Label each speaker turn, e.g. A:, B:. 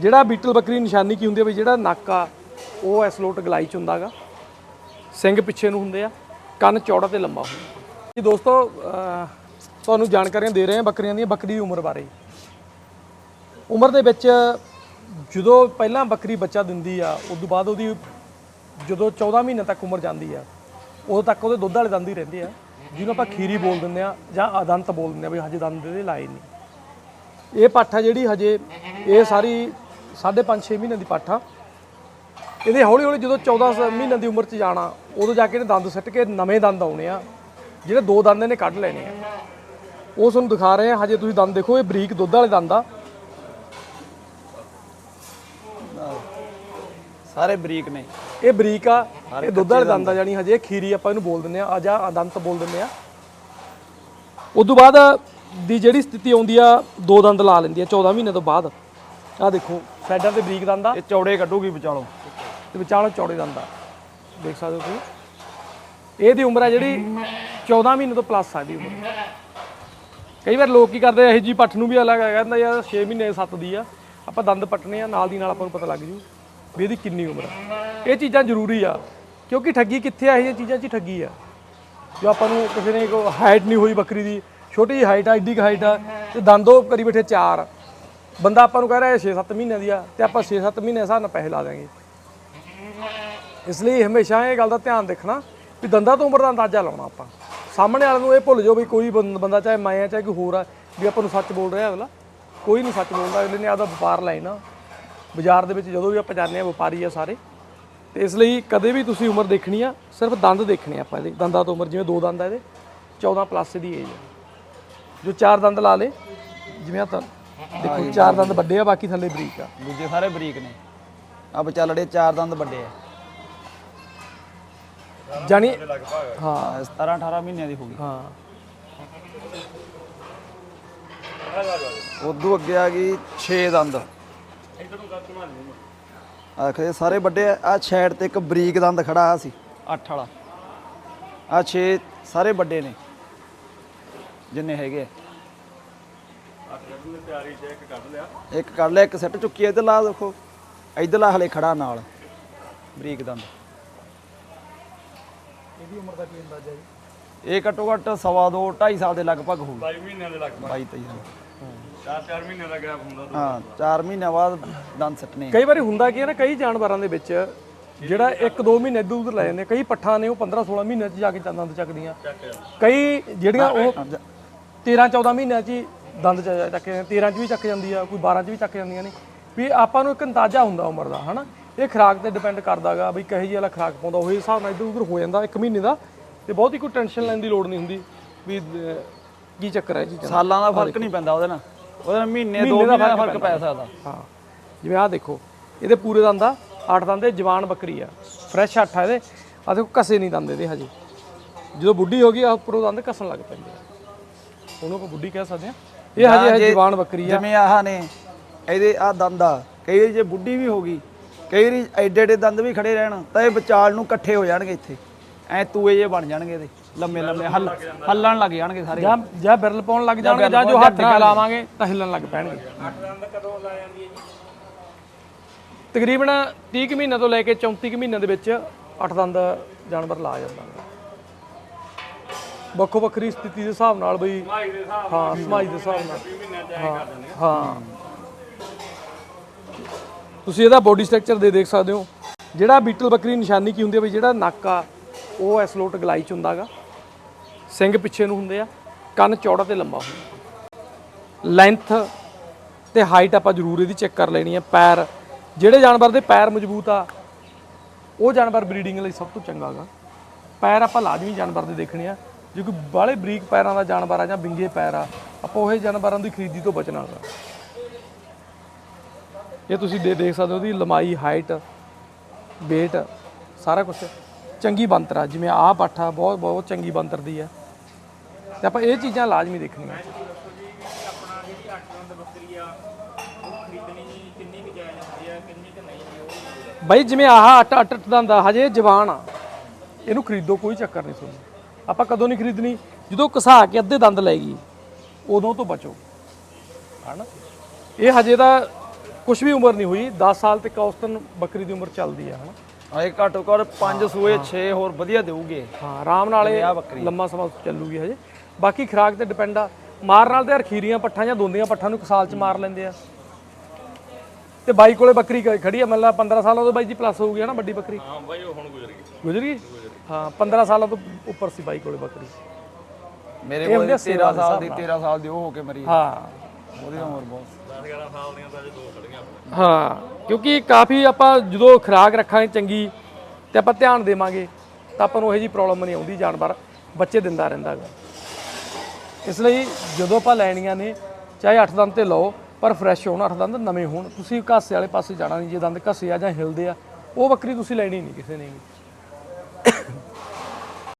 A: ਜਿਹੜਾ ਬੀਟਲ ਬੱਕਰੀ ਨਿਸ਼ਾਨੀ ਕੀ ਹੁੰਦੀ ਹੈ ਵੀ ਜਿਹੜਾ ਨੱਕ ਆ, ਉਹ ਐਸਲੋਟ ਗਲਾਈ ਚ ਹੁੰਦਾਗਾ। ਸਿੰਘ ਪਿੱਛੇ ਨੂੰ ਹੁੰਦੇ ਆ, ਕੰਨ ਚੌੜਾ ਤੇ ਲੰਮਾ ਹੁੰਦਾ। ਜੀ ਦੋਸਤੋ ਤੁਹਾਨੂੰ ਜਾਣਕਾਰੀਆਂ ਦੇ ਰਹੇ ਹਾਂ ਬੱਕਰੀਆਂ ਦੀਆਂ, ਬੱਕਰੀ ਦੀ ਉਮਰ ਬਾਰੇ। ਉਮਰ ਦੇ ਵਿੱਚ ਜਦੋਂ ਪਹਿਲਾਂ ਬੱਕਰੀ ਬੱਚਾ ਦਿੰਦੀ ਆ ਉਸ ਤੋਂ ਬਾਅਦ ਉਹਦੀ ਜਦੋਂ 14 ਮਹੀਨੇ ਤੱਕ ਉਮਰ ਜਾਂਦੀ ਆ, ਉਦੋਂ ਤੱਕ ਉਹਦੇ ਦੁੱਧ ਵਾਲੇ ਦੰਦ ਹੀ ਰਹਿੰਦੇ ਆ, ਜਿਹਨੂੰ ਆਪਾਂ ਖੀਰੀ ਬੋਲ ਦਿੰਦੇ ਆ ਜਾਂ ਅਦੰਤ ਬੋਲ ਦਿੰਦੇ ਆ, ਵੀ ਹਜੇ ਦੰਦ ਦੇ ਲਾਏ ਨਹੀਂ ਇਹ ਪੱਠ ਆ ਜਿਹੜੀ ਹਜੇ ਇਹ ਸਾਰੀ 5.5 6 ਮਹੀਨੇ ਦੀ ਪੱਠ ਇਹਦੇ ਹੌਲੀ ਹੌਲੀ ਜਦੋਂ 14 ਸ- ਮਹੀਨਿਆਂ ਦੀ ਉਮਰ 'ਚ ਜਾਣਾ ਉਦੋਂ ਜਾ ਕੇ ਇਹਨੇ ਦੰਦ ਸਿੱਟ ਕੇ ਨਵੇਂ ਦੰਦ ਆਉਣੇ ਆ ਜਿਹੜੇ ਦੋ ਦੰਦ ਇਹਨੇ ਕੱਢ ਲੈਣੇ ਆ। ਉਹ ਤੁਹਾਨੂੰ ਦਿਖਾ ਰਹੇ ਆ ਹਜੇ ਤੁਸੀਂ ਦੰਦ ਦੇਖੋ ਇਹ ਬਰੀਕ ਦੁੱਧ ਵਾਲੇ ਦੰਦ ਆ।
B: ਸਾਰੇ ਬਰੀਕ ਨੇ।
A: ਇਹ ਬਰੀਕ ਆ ਇਹ ਦੁੱਧ ਵਾਲੇ ਦੰਦ ਆ ਜਾਨੀ ਹਜੇ ਖੀਰੀ ਆਪਾਂ ਇਹਨੂੰ ਬੋਲ ਦਿੰਦੇ ਆ ਆ ਜਾਂ ਦੰਤ ਬੋਲ ਦਿੰਦੇ ਆ। ਉਸ ਤੋਂ ਬਾਅਦ ਦੀ ਜਿਹੜੀ ਸਥਿਤੀ ਆਉਂਦੀ ਆ ਦੋ ਦੰਦ ਲਾ ਲੈਂਦੀ ਆ 14 ਮਹੀਨੇ ਤੋਂ ਬਾਅਦ। ਆ ਦੇਖੋ। ਸਾਈਡਾਂ ਤੇ ਬਰੀਕ ਦੰਦ ਆ।
B: ਇਹ ਚੌੜੇ ਕੱਢੂਗੀ ਵਿਚਾਲੋਂ।
A: ਤੇ ਵਿਚਾਲੋਂ ਚੌੜੇ ਦੰਦ ਆ। ਦੇਖ ਸਕਦੇ ਹੋ ਤੁਸੀਂ? ਇਹਦੀ ਉਮਰ ਆ ਜਿਹੜੀ 14 ਮਹੀਨੇ ਤੋਂ ਪਲੱਸ ਆ ਇਹਦੀ ਉਮਰ। ਕਈ ਵਾਰ ਲੋਕ ਕੀ ਕਰਦੇ ਆ, ਇਹ ਜੀ ਪੱਠ ਨੂੰ ਵੀ ਅਲੱਗ ਆ, ਕਹਿੰਦਾ ਯਾਰ 6 ਮਹੀਨੇ 7 ਦੀ ਆ। ਆਪਾਂ ਦੰਦ ਪੱਟਨੇ ਆ, ਨਾਲ ਦੀ ਨਾਲ ਆਪਾਂ ਨੂੰ ਪਤਾ ਲੱਗ ਜੂ ਵੀ ਇਹਦੀ ਕਿੰਨੀ ਉਮਰ ਆ। ਇਹ ਚੀਜ਼ਾਂ ਜ਼ਰੂਰੀ ਆ, ਕਿਉਂਕਿ ਠੱਗੀ ਕਿੱਥੇ ਆ, ਇਹ ਜਿਹੀਆਂ ਚੀਜ਼ਾਂ 'ਚ ਠੱਗੀ ਆ। ਜੋ ਆਪਾਂ ਨੂੰ ਕਿਸੇ ਨੇ ਕੋ ਹਾਈਟ ਨਹੀਂ ਹੋਈ ਬੱਕਰੀ ਦੀ, ਛੋਟੀ ਜਿਹੀ ਹਾਈਟ ਆ, ਐਡੀ ਕੁ ਹਾਈਟ ਆ, ਤੇ ਦੰਦੋ ਕਰੀ ਬੈਠੇ ਚਾਰ। ਬੰਦਾ ਆਪਾਂ ਨੂੰ ਕਹਿ ਰਿਹਾ 6-7 ਮਹੀਨਿਆਂ ਦੀ ਆ ਤੇ ਆਪਾਂ 6-7 ਮਹੀਨੇ ਹਿਸਾਬ ਨਾਲ ਪੈਸੇ ਲਾ ਦਿਆਂਗੇ। ਇਸ ਲਈ ਹਮੇਸ਼ਾ ਇਹ ਗੱਲ ਦਾ ਧਿਆਨ ਦੇਖਣਾ ਵੀ ਦੰਦਾਂ ਤੋਂ ਉਮਰ ਦਾ ਅੰਦਾਜ਼ਾ ਲਾਉਣਾ ਆਪਾਂ। ਸਾਹਮਣੇ ਵਾਲੇ ਨੂੰ ਇਹ ਭੁੱਲ ਜਾਓ ਵੀ ਕੋਈ ਬੰ- ਬੰਦਾ ਚਾਹੇ ਮੈਂ ਆ, ਚਾਹੇ ਕੋਈ ਹੋਰ ਆ, ਵੀ ਆਪਾਂ ਨੂੰ ਸੱਚ ਬੋਲ ਰਿਹਾ ਅਗਲਾ। ਕੋਈ ਨਹੀਂ ਸੱਚ ਬੋਲਦਾ, ਅਗਲੇ ਨੇ ਆਪਦਾ ਵਪਾਰ ਲੈਣਾ ਬਾਜ਼ਾਰ ਦੇ ਵਿੱਚ ਜਦੋਂ ਵੀ ਆਪਾਂ ਜਾਂਦੇ ਆ, ਵਪਾਰੀ ਆ ਸਾਰੇ। ਤੇ ਇਸ ਲਈ ਕਦੇ ਵੀ ਤੁਸੀਂ ਉਮਰ ਦੇਖਣੀ ਆ, ਸਿਰਫ ਦੰਦ ਦੇਖਣੇ ਆਪਾਂ ਇਹਦੇ। ਦੰਦਾਂ ਤੋਂ ਉਮਰ, ਜਿਵੇਂ ਦੋ ਦੰਦ ਆ ਇਹਦੇ 14 ਪਲੱਸ ਦੀ ਏਜ ਆ। ਜੋ ਚਾਰ ਦੰਦ ਲਾ ਲੇ ਜਿਵੇਂ ਆ ਤਾਂ ਦੇਖੋ ਚਾਰ ਦੰਦ ਵੱਡੇ ਆ ਬਾਕੀ ਥੱਲੇ ਬਰੀਕ ਆ।
B: ਦੂਜੇ ਸਾਰੇ ਬਰੀਕ ਨੇ। ਆ ਵਿਚਾਲੜੇ ਚਾਰ ਦੰਦ ਵੱਡੇ ਆ।
A: ਜਾਨੀ ਹਾਂ।
B: ਆਹ 17 18 ਮਹੀਨਿਆਂ ਦੀ ਹੋ ਗਈ।
A: ਹਾਂ।
B: ਉਦੋਂ ਅੱਗੇ ਆ ਗਈ 6 ਦੰਦ। ਆਖੇ ਸਾਰੇ ਵੱਡੇ ਆ। ਆਹ ਸਾਈਡ ਤੇ ਇੱਕ ਬਰੀਕ ਦੰਦ ਖੜਾ ਆ ਸੀ। 8 ਵਾਲਾ। ਆ 6 ਸਾਰੇ ਵੱਡੇ ਨੇ। ਜਿੰਨੇ ਹੈਗੇ ਆ। ਇੱਕ ਕੱਢ ਲਿਆ। ਇੱਕ ਸੈੱਟ ਚੁੱਕੀ ਆ, ਇੱਧਰ ਲਾ ਦੇਖੋ। ਇੱਧਰਲਾ ਹਲੇ ਖੜਾ ਨਾਲ ਬਰੀਕ ਦੰਦ।
A: ਇਹਦੀ ਉਮਰ ਦਾ ਕੀ ਅੰਦਾਜ਼ਾ ਜੀ?
B: ਇਹ ਘੱਟੋ ਘੱਟ ਸਵਾ ਦੋ 2.5 ਸਾਲ ਦੇ ਲਗਭਗ ਹੋਊ।
C: 22 ਮਹੀਨਿਆਂ ਦੇ ਲਗਭਗ।
B: 22 23 ਸਾਲ।
C: 4-4 ਮਹੀਨਿਆਂ ਦਾ ਗੈਪ ਹੁੰਦਾ
B: ਹਾਂ 4 ਮਹੀਨਿਆਂ ਬਾਅਦ ਦੰਦ ਸੱਟਨੇ
A: ਕਈ ਵਾਰੀ ਹੁੰਦਾ ਕੀ ਹੈ ਨਾ ਕਈ ਜਾਨਵਰਾਂ ਦੇ ਵਿੱਚ ਜਿਹੜਾ 1-2 ਮਹੀਨੇ ਇੱਧਰ ਉੱਧਰ ਲੈ ਜਾਂਦੇ। ਕਈ ਪੱਠਾਂ ਨੇ ਉਹ 15-16 ਮਹੀਨਿਆਂ 'ਚ ਜਾ ਕੇ ਦੰਦ ਚੱਕਦੀਆਂ। ਕਈ ਜਿਹੜੀਆਂ ਉਹ 13-14 ਮਹੀਨਿਆਂ 'ਚ ਹੀ ਦੰਦ ਚ- ਚੱਕ ਜਾਂਦੇ 13 'ਚ ਵੀ ਚੱਕ ਜਾਂਦੀ ਆ ਕੋਈ 12 'ਚ ਵੀ ਚੱਕ ਜਾਂਦੀਆਂ ਨੇ। ਵੀ ਆਪਾਂ ਨੂੰ ਇੱਕ ਅੰਦਾਜ਼ਾ ਹੁੰਦਾ ਉਮਰ ਦਾ ਹਨਾ? ਇਹ ਖੁਰਾਕ ਤੇ ਡਿਪੈਂਡ ਕਰਦਾਗਾ ਵੀ ਕਹੇ ਜੀ ਵਾਲਾ ਖੁਰਾਕ ਪਾਉਂਦਾ ਉਹੀ ਹਿਸਾਬ ਨਾਲ ਇੱਧਰ ਉੱਧਰ ਹੋ ਜਾਂਦਾ ਇੱਕ ਮਹੀਨੇ ਦਾ ਤੇ ਬਹੁਤੀ ਕੋਈ ਟੈਨਸ਼ਨ ਲੈਣ ਦੀ ਲੋੜ ਨਹੀਂ ਹੁੰਦੀ ਵੀ ਅਹ, ਕੀ ਚੱਕਰ ਹੈ ਜੀ
B: ਸਾਲਾਂ ਦਾ ਫ਼ਰਕ ਨਹੀਂ ਪੈਂਦਾ ਉਹਦੇ ਨਾਲ। ਉਹਦੇ ਨਾਲ ਮਹੀਨੇ ਦੋ ਮਹੀਨੇ ਦਾ ਫ਼ਰਕ ਪੈ ਸਕਦਾ।
A: ਹਾਂ। ਜਿਵੇਂ ਆਹ ਦੇਖੋ ਇਹਦੇ ਪੂਰੇ ਦੰਦ ਆ ਅੱਠ ਦੰਦ ਇਹ ਜਵਾਨ ਬੱਕਰੀ ਆ। ਫਰੈਸ਼ ਅੱਠ ਆ ਇਹਦੇ। ਆ ਦੇਖੋ ਕਸੇ ਨਹੀਂ ਦੰਦ ਇਹਦੇ ਹਜੇ। ਜਦੋਂ ਬੁੱਢੀ ਹੋ ਗਈ ਆ ਉੱਪਰੋਂ ਦੰਦ ਕਸਣ ਲੱਗ ਪੈਂਦੇ ਆ। ਉਹਨੂੰ ਆਪਾਂ ਬੁੱਢੀ ਕਹਿ ਸਕਦੇ ਆ। ਇਹ ਹਜੇ ਹਜੇ ਜਵਾਨ ਬੱਕਰੀ ਆ।
B: ਜਿਵੇਂ ਆਹ ਨੇ ਇਹਦੇ ਆ ਦੰਦ ਆ। ਕਈ ਵਾਰੀ ਜੇ ਬੁੱਢੀ ਵੀ ਹੋ ਗਈ ਕਈ ਵਾਰੀ ਐਡੇ ਐਡੇ ਦੰਦ ਵੀ ਖੜੇ ਰਹਿਣ ਤਾਂ ਇਹ ਵਿਚਾਲ ਨੂੰ ਇਕੱਠੇ ਹੋ ਜਾਣਗੇ ਇੱਥੇ। ਐ ਤੂਏ ਜੇ ਬਣ ਜਾਣਗੇ ਇਹਦੇ ਲੰਮੇ ਲੰਮੇ ਹੱਲ ਹੱਲਣ ਲੱਗ ਜਾਣਗੇ ਸਾਰੇ।
A: ਜਾਂ ਜਾਂ ਬਿਰਲ ਪਾਉਣ ਲੱਗ ਜਾਣਗੇ ਜਾਂ ਜੋ ਹੱਥ ਨਾਲ ਲਾਵਾਂਗੇ ਤਾਂ ਹਿੱਲਣ ਲੱਗ ਪੈਣਗੇ। ਤਕਰੀਬਨ 30 ਕੁ ਮਹੀਨਿਆਂ ਤੋਂ ਲੈ ਕੇ 34 ਕੁ ਮਹੀਨਿਆਂ ਦੇ ਵਿੱਚ ਅੱਠ ਦੰਦ ਜਾਨਵਰ ਲਾ ਜਾਂਦਾ। ਵੱਖੋ ਵੱਖਰੀ ਸਥਿਤੀ ਦੇ ਹਿਸਾਬ ਨਾਲ ਬਈ ਹਾਂ ਸਮਾਜ ਦੇ ਹਿਸਾਬ ਨਾਲ। ਹਾਂ ਤੁਸੀਂ ਇਹਦਾ ਬੋਡੀ ਸਟਰਕਚਰ ਦੇ ਦੇਖ ਸਕਦੇ ਹੋ। ਜਿਹੜਾ ਬੀਟਲ ਬੱਕਰੀ ਨਿਸ਼ਾਨੀ ਕੀ ਹੁੰਦੀ ਹੈ ਬਈ ਜਿਹੜਾ ਨੱਕ ਆ ਉਹ ਐਸਲੋਟ ਗਲਾਈ ਚ ਹੁੰਦਾਗਾ ਸਿੰਘ ਪਿੱਛੇ ਨੂੰ ਹੁੰਦੇ ਆ ਕੰਨ ਚੌੜਾ ਤੇ ਲੰਬਾ ਹੁੰਦਾ। ਲੈਂਥ ਤੇ ਹਾਈਟ ਆਪਾਂ ਜ਼ਰੂਰ ਇਹਦੀ ਚੈੱਕ ਕਰ ਲੈਣੀ ਹੈ ਪੈਰ ਜਿਹੜੇ ਜਾਨਵਰ ਦੇ ਪੈਰ ਮਜ਼ਬੂਤ ਆ ਉਹ ਜਾਨਵਰ ਬਰੀਡਿੰਗ ਲਈ ਸਭ ਤੋਂ ਚੰਗਾ ਗਾ। ਪੈਰ ਆਪਾਂ ਲਾਜ਼ਮੀ ਜਾਨਵਰ ਦੇ ਦੇਖਣੇ ਆ। ਜੇ ਕੋਈ ਬਾਹਲੇ ਬਰੀਕ ਪੈਰਾਂ ਦਾ ਜਾਨਵਰ ਆ ਜਾਂ ਵਿੰਗੇ ਪੈਰ ਆ, ਆਪਾਂ ਉਹ ਜਾਨਵਰਾਂ ਦੀ ਖਰੀਦੀ ਤੋਂ ਬਚਣਾ ਗਾ ਇਹ ਤੁਸੀਂ ਦੇ ਦੇਖ ਸਕਦੇ ਹੋ ਉਹਦੀ ਲੰਬਾਈ ਹਾਈਟ weight, ਸਾਰਾ ਕੁਝ ਚੰਗੀ ਬੰਤਰ ਆ, ਜਿਵੇਂ ਆਹ ਪੱਠਾ ਬਹੁਤ ਬਹੁਤ ਚੰਗੀ ਬੰਤਰ ਦੀ ਆ। ਤੇ ਆਪਾਂ ਇਹ ਚੀਜ਼ਾਂ ਲਾਜ਼ਮੀ ਦੇਖਣੀਆਂ। ਬਾਈ, ਜਿਵੇਂ ਆਹ ਅੱਟ ਅੱਟ ਅੱਟ ਦਾ ਹਜੇ ਜਵਾਨ ਆ। ਇਹਨੂੰ ਖਰੀਦੋ, ਕੋਈ ਚੱਕਰ ਨਹੀਂ ਤੁਹਾਨੂੰ। ਆਪਾਂ ਕਦੋਂ ਨਹੀਂ ਖਰੀਦਣੀ? ਜਦੋਂ ਘਸਾ ਕੇ ਅੱਧੇ ਦੰਦ ਲੈ ਗਈ ਉਦੋਂ ਤੋਂ ਬਚੋ। ਹਨਾ? ਇਹ ਹਜੇ ਦਾ ਕੁਝ ਵੀ ਉਮਰ ਨਹੀਂ ਹੋਈ 10 ਸਾਲ ਤੱਕ ਔਸਤਨ ਬੱਕਰੀ ਦੀ ਉਮਰ ਚੱਲਦੀ ਆ ਹਨਾ?
B: ਆਏ ਘੱਟੋ ਘੱਟ 5 ਸੂਏ 6 ਹੋਰ ਵਧੀਆ ਦੇਊਗੇ।
A: ਹਾਂ ਆਰਾਮ ਨਾਲ ਇਹ। ਲੰਮਾ ਸਮਾਂ ਚੱਲੂਗੀ ਹਜੇ। ਬਾਕੀ ਖੁਰਾਕ ਤੇ ਡਿਪੈਂਡ ਆ। ਮਾਰ ਨਾਲ ਤੇ ਯਾਰ ਖੀਰੀਆਂ ਪੱਠਾਂ ਜਾਂ ਦੋਂਦੀਆਂ ਪੱਠਾਂ ਨੂੰ ਇੱਕ ਸਾਲ ਚ ਮਾਰ ਲੈਂਦੇ ਆ। ਤੇ ਬਾਈ ਕੋਲੇ ਬੱਕਰੀ ਕ- ਖੜੀ ਆ ਮਤਲਬ 15 ਸਾਲਾਂ ਤੋਂ ਬਾਈ ਜੀ ਪਲੱਸ ਹੋ ਗਈ ਹੈ ਨਾ ਵੱਡੀ ਬੱਕਰੀ?
C: ਹਾਂ ਬਾਈ ਉਹ ਹੁਣ ਗੁਜ਼ਰ ਗਈ।
A: ਗੁਜ਼ਰ ਗਈ? ਹਾਂ 15 ਸਾਲਾਂ ਤੋਂ ਉੱਪਰ ਸੀ ਬਾਈ ਕੋਲੇ ਬੱਕਰੀ।
B: ਮੇਰੇ ਕੋਲ
A: ਹੁੰਦੇ
B: 13 ਸਾਲ ਦੀ 13 ਸਾਲ ਦੀ ਉਹ ਹੋ ਕੇ ਮਰੀ
A: ਹਾਂ।
B: ਉਹਦੀ ਉਮਰ ਬਹੁਤ।
C: 10 11 ਸਾਲ ਦੀਆਂ ਤਾਂ ਅਜੇ ਦੋ ਖੜੀਆਂ ਆਪਣੇ।
A: ਹਾਂ ਕਿਉਂਕਿ ਕਾਫੀ ਆਪਾਂ ਜਦੋਂ ਖੁਰਾਕ ਰੱਖਾਂਗੇ ਚੰਗੀ ਤੇ ਆਪਾਂ ਧਿਆਨ ਦੇਵਾਂਗੇ ਤਾਂ ਆਪਾਂ ਨੂੰ ਇਹੋ ਜੀ ਪ੍ਰੋਬਲਮ ਨਹੀਂ ਆਉਂਦੀ ਜਾਨਵਰ ਬੱਚੇ ਦਿੰਦਾ ਰਹਿੰਦਾ ਗਾ। ਇਸ ਲਈ ਜਦੋਂ ਆਪਾਂ ਲੈਣੀਆਂ ਨੇ ਚਾਹੇ 8 ਦੰਦ ਤੇ ਲਓ ਪਰ ਫਰੈਸ਼ ਹੋਣ ਅੱਠ ਦੰਦ ਨਵੇਂ ਹੋਣ। ਤੁਸੀਂ ਘਾਸੇ ਵਾਲੇ ਪਾਸੇ ਜਾਣਾ ਨਹੀਂ, ਜੇ ਦੰਦ ਘਸੇ ਆ ਜਾਂ ਹਿਲਦੇ ਆ, ਉਹ ਬੱਕਰੀ ਤੁਸੀਂ ਲੈਣੀ ਨਹੀਂ ਕਿਸੇ ਨੇ ਵੀ।